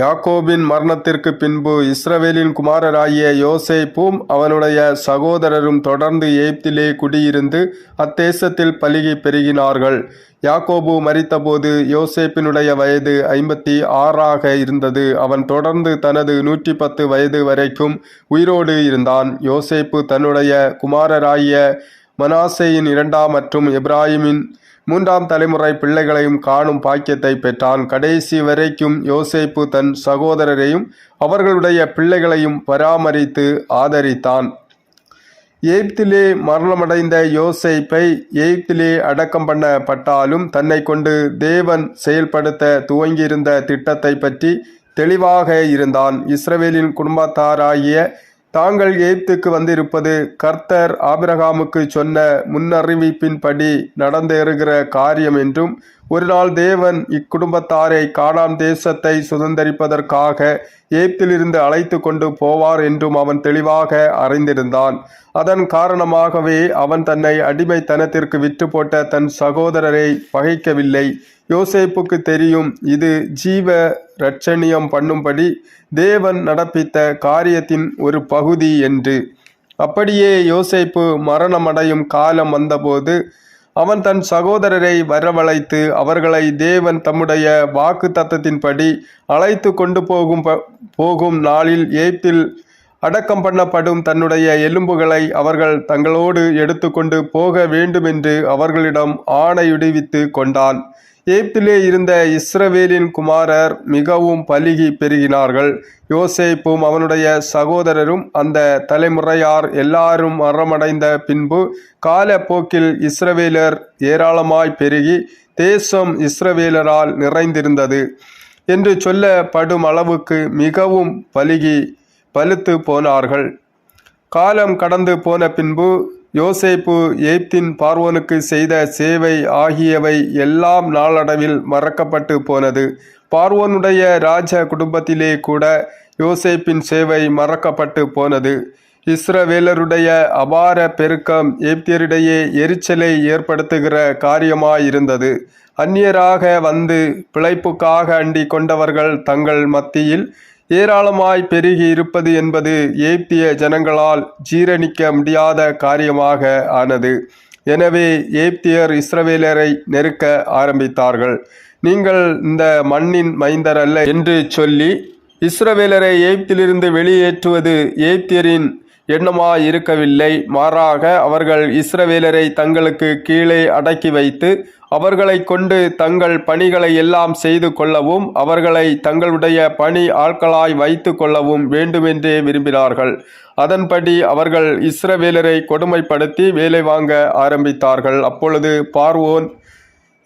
யாக்கோபின் மரணத்திற்கு பின்பு இஸ்ரவேலின் குமாரராகிய யோசேப்பும் அவனுடைய சகோதரரும் தொடர்ந்து எய்ப்திலே குடியிருந்து அத்தேசத்தில் பலிகை பெருகினார்கள். யாக்கோபு மரித்தபோது யோசேப்பினுடைய வயது ஐம்பத்தி ஆறாக இருந்தது. அவன் தொடர்ந்து தனது நூற்றி பத்து வயது வரைக்கும் உயிரோடு இருந்தான். யோசேப்பு தன்னுடைய குமாரராகிய மனாசேயின் இரண்டாம் மற்றும் எப்ராஹிமின் மூன்றாம் தலைமுறை பிள்ளைகளையும் காணும் பாக்கியத்தை பெற்றான். கடைசி வரைக்கும் யோசேப்பு தன் சகோதரரையும் அவர்களுடைய பிள்ளைகளையும் பராமரித்து ஆதரித்தான். எய்ப்திலே மரணமடைந்த யோசைப்பை எய்ப்திலே அடக்கம் பண்ணப்பட்டாலும் தன்னை கொண்டு தேவன் செயல்படுத்த துவங்கியிருந்த திட்டத்தை பற்றி தெளிவாக இருந்தான். இஸ்ரவேலின் குடும்பத்தாராகிய தாங்கள் எகிப்துக்கு வந்திருப்பது கர்த்தர் ஆபிரகாமுக்கு சொன்ன முன்னறிவிப்பின்படி நடந்தேறுகிற காரியம் என்றும் ஒரு நாள் தேவன் இக்குடும்பத்தாரை காணாம் தேசத்தை சுதந்தரிப்பதற்காக ஏப்திலிருந்து அழைத்து கொண்டு போவார் என்றும் அவன் தெளிவாக அறிந்திருந்தான். அதன் காரணமாகவே அவன் தன்னை அடிமைத்தனத்திற்கு விற்று போட்ட தன் சகோதரரை பகைக்கவில்லை. யோசேப்புக்கு தெரியும் இது ஜீவ ரட்சணியம் பண்ணும்படி தேவன் நடப்பித்த காரியத்தின் ஒரு பகுதி என்று. அப்படியே யோசேப்பு மரணமடையும் காலம் வந்தபோது அவன் தன் சகோதரரை வரவழைத்து அவர்களை தேவன் தம்முடைய வாக்கு தத்தத்தின்படி அழைத்து கொண்டு போகும் ப- போகும் நாளில் ஏத்தில் அடக்கம் பண்ணப்படும் தன்னுடைய எலும்புகளை அவர்கள் தங்களோடு எடுத்துக்கொண்டு போக வேண்டுமென்று அவர்களிடம் ஆணையிடுவித்து கொண்டான். எகிப்திலே இருந்த இஸ்ரவேலின் குமாரர் மிகவும் பலுகி பெருகினார்கள். யோசேப்பும் அவனுடைய சகோதரரும் அந்த தலைமுறையார் எல்லாரும் மரணமடைந்த பின்பு காலப்போக்கில் இஸ்ரவேலர் ஏராளமாய் பெருகி தேசம் இஸ்ரவேலரால் நிறைந்திருந்தது என்று சொல்லப்படும் அளவுக்கு மிகவும் பலுகி பலுத்து போனார்கள். காலம் கடந்து போன பின்பு யோசேப்பு ஏப்தின் பார்வோனுக்கு செய்த சேவை ஆகியவை எல்லாம் நாளடைவில் மறக்கப்பட்டு போனது. பார்வோனுடைய ராஜ குடும்பத்திலே கூட யோசேப்பின் சேவை மறக்கப்பட்டு போனது. இஸ்ரவேலருடைய அபார பெருக்கம் ஏப்தியரிடையே எரிச்சலை ஏற்படுத்துகிற காரியமாயிருந்தது. அந்நியராக வந்து பிழைப்புக்காக அண்டி கொண்டவர்கள் தங்கள் மத்தியில் ஏராளமாய் பெருகி இருப்பது என்பது ஏப்திய ஜனங்களால் ஜீரணிக்க முடியாத காரியமாக ஆனது. எனவே ஏப்தியர் இஸ்ரவேலரை நெருக்க ஆரம்பித்தார்கள். நீங்கள் இந்த மண்ணின் மைந்தர் அல்ல என்று சொல்லி இஸ்ரவேலரை ஏப்திலிருந்து வெளியேற்றுவது ஏப்தியரின் எண்ணமாக இருக்கவில்லை. மாறாக அவர்கள் இஸ்ரவேலரை தங்களுக்கு கீழே அடக்கி வைத்து அவர்களை கொண்டு தங்கள் பணிகளை எல்லாம் செய்து கொள்ளவும் அவர்களை தங்களுடைய பணி ஆட்களாய் வைத்து கொள்ளவும் வேண்டுமென்றே விரும்பினார்கள். அதன்படி அவர்கள் இஸ்ரவேலரை கொடுமைப்படுத்தி வேலை வாங்க ஆரம்பித்தார்கள். அப்பொழுது பார்வோன்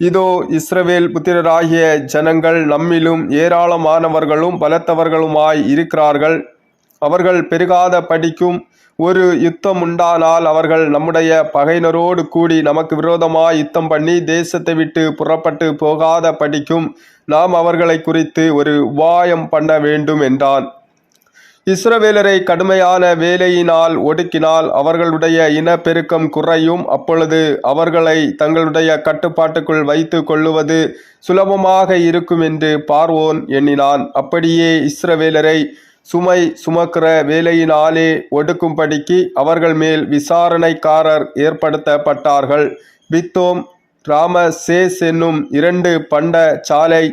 இதோ இஸ்ரவேல் புத்திரராகிய ஜனங்கள் நம்மிலும் ஏராளமானவர்களும் பலத்தவர்களுமாய் இருக்கிறார்கள். அவர்கள் பெருகாத படிக்கும் ஒரு யுத்தம் உண்டானால் அவர்கள் நம்முடைய பகையினரோடு கூடி நமக்கு விரோதமாய் யுத்தம் பண்ணி தேசத்தை விட்டு புறப்பட்டு போகாத படிக்கும் நாம் அவர்களை குறித்து ஒரு உபாயம் பண்ண வேண்டும் என்றான். இஸ்ரவேலரை கடுமையான வேலையினால் ஒடுக்கினால் அவர்களுடைய இனப்பெருக்கம் குறையும். அப்பொழுது அவர்களை தங்களுடைய கட்டுப்பாட்டுக்குள் வைத்து கொள்ளுவது சுலபமாக இருக்கும் என்று பார்வோன் எண்ணினான். அப்படியே இஸ்ரவேலரை சுமை சுமக்கிற வேலையினாலே ஒடுக்கும்படிக்கு அவர்கள் மேல் விசாரணைக்காரர் ஏற்படுத்தப்பட்டார்கள். பித்தோம் ராமசேஸ் என்னும் இரண்டு பண்ட சாலை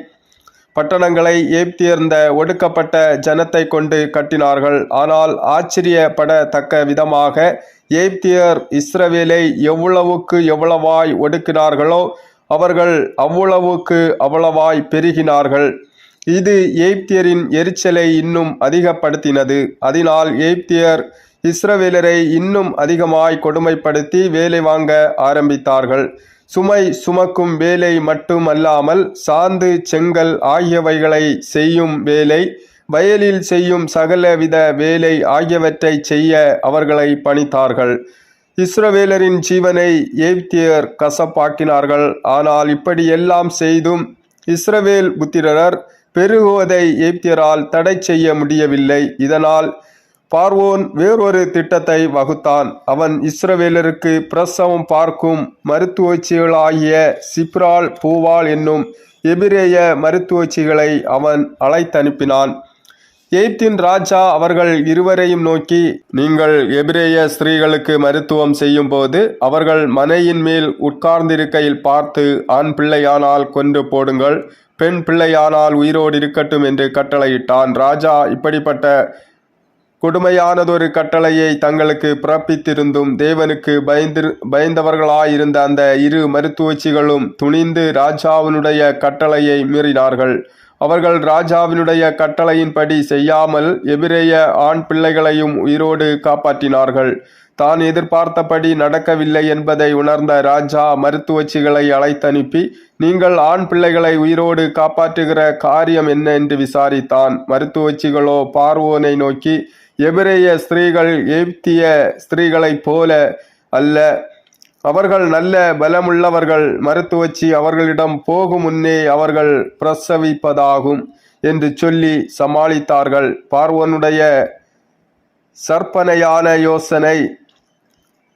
பட்டணங்களை ஏப்தியர்ந்த ஒடுக்கப்பட்ட ஜனத்தை கொண்டு கட்டினார்கள். ஆனால் ஆச்சரியப்படத்தக்க விதமாக ஏப்தியர் இஸ்ரவேலை எவ்வளவுக்கு எவ்வளவாய் ஒடுக்கினார்களோ அவர்கள் அவ்வளவுக்கு அவ்வளவாய் பெருகினார்கள். இது எய்ப்தியரின் எரிச்சலை இன்னும் அதிகப்படுத்தினது. அதனால் எய்ப்தியர் இஸ்ரவேலரை இன்னும் அதிகமாய் கொடுமைப்படுத்தி வேலை வாங்க ஆரம்பித்தார்கள். சுமை சுமக்கும் வேலை மட்டுமல்லாமல் சாந்து செங்கல் ஆகியவைகளை செய்யும் வேலை வயலில் செய்யும் சகலவித வேலை ஆகியவற்றை செய்ய அவர்களை பணித்தார்கள். இஸ்ரவேலரின் ஜீவனை ஏப்தியர் கசப்பாக்கினார்கள். ஆனால் இப்படி எல்லாம் செய்தும் இஸ்ரவேல் புத்திரர் பெருகுவதை எய்ப்தியரால் தடை செய்ய முடியவில்லை. இதனால் பார்வோன் வேறொரு திட்டத்தை வகுத்தான். அவன் இஸ்ரவேலருக்கு பிரசவம் பார்க்கும் மருத்துவச்சிகளாகிய சிப்ரால் பூவால் என்னும் எபிரேய மருத்துவச்சிகளை அவன் அழைத்தனுப்பினான். எய்ப்தின் ராஜா அவர்கள் இருவரையும் நோக்கி நீங்கள் எபிரேய ஸ்திரீகளுக்கு மருத்துவம் செய்யும் போது அவர்கள் மனையின் மேல் உட்கார்ந்திருக்கையில் பார்த்து ஆண் பிள்ளையானால் கொன்று போடுங்கள். பெண் பிள்ளையானால் உயிரோடு இருக்கட்டும் என்று கட்டளையிட்டான். ராஜா இப்படிப்பட்ட கொடுமையானதொரு கட்டளையை தங்களுக்கு பிறப்பித்திருந்தும் தேவனுக்கு பயந்து பயந்தவர்களாயிருந்த அந்த இரு மருத்துவச்சிகளும் துணிந்து ராஜாவினுடைய கட்டளையை மீறினார்கள். அவர்கள் ராஜாவினுடைய கட்டளையின்படி செய்யாமல் எபிரேய ஆண் பிள்ளைகளையும் உயிரோடு காப்பாற்றினார்கள். தான் எதிர்பார்த்தபடி நடக்கவில்லை என்பதை உணர்ந்த ராஜா மருத்துவச்சிகளை அழைத்தனுப்பி நீங்கள் ஆண் பிள்ளைகளை உயிரோடு காப்பாற்றுகிற காரியம் என்ன? என்று விசாரித்தான். மருத்துவச்சிகளோ பார்வோனை நோக்கி எபிரேய ஸ்திரீகள் எய்ப்திய ஸ்திரீகளைப் போல அல்ல. அவர்கள் நல்ல பலமுள்ளவர்கள் மருத்துவச்சி அவர்களிடம் போகும் முன்னே அவர்கள் பிரசவிப்பதாகும் என்று சொல்லி சமாளித்தார்கள். பார்வனுடைய சற்பனையான யோசனை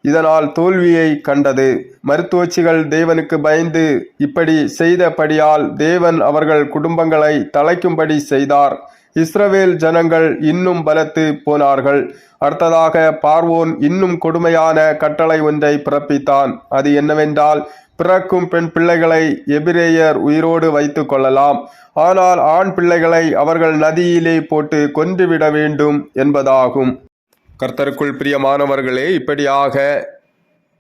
இதனால் தோல்வியை கண்டது. மருத்துவச்சிகள் தேவனுக்கு பயந்து இப்படி செய்தபடியால் தேவன் அவர்கள் குடும்பங்களை தலைக்கும்படி செய்தார். இஸ்ரவேல் ஜனங்கள் இன்னும் பலத்து போனார்கள். அடுத்ததாக பார்வோன் இன்னும் கொடுமையான கட்டளை ஒன்றை பிறப்பித்தான். அது என்னவென்றால் பிறக்கும் பெண் பிள்ளைகளை எபிரேயர் உயிரோடு வைத்து கொள்ளலாம். ஆனால் ஆண் பிள்ளைகளை அவர்கள் நதியிலே போட்டு கொன்றுவிட வேண்டும் என்பதாகும். கர்த்தருக்குள் பிரியமானவர்களே இப்படியாக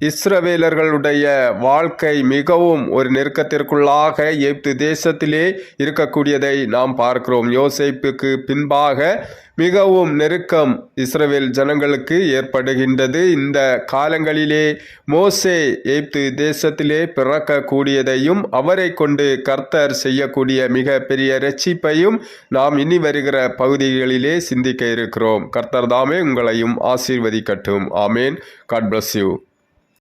இஸ்ரவேலர்களுடைய வாழ்க்கை மிகவும் ஒரு நெருக்கத்திற்குள்ளாக எகிப்து தேசத்திலே இருக்கக்கூடியதை நாம் பார்க்கிறோம். யோசிப்புக்கு பின்பாக மிகவும் நெருக்கம் இஸ்ரவேல் ஜனங்களுக்கு ஏற்படுகின்றது. இந்த காலங்களிலே மோசே எகிப்து தேசத்திலே பிறக்கக்கூடியதையும் அவரை கொண்டு கர்த்தர் செய்யக்கூடிய மிக பெரிய ரட்சிப்பையும் நாம் இனி வருகிற பகுதிகளிலே சிந்திக்க இருக்கிறோம். கர்த்தர் தாமே உங்களையும் ஆசீர்வதிக்கட்டும். ஆமேன். God bless you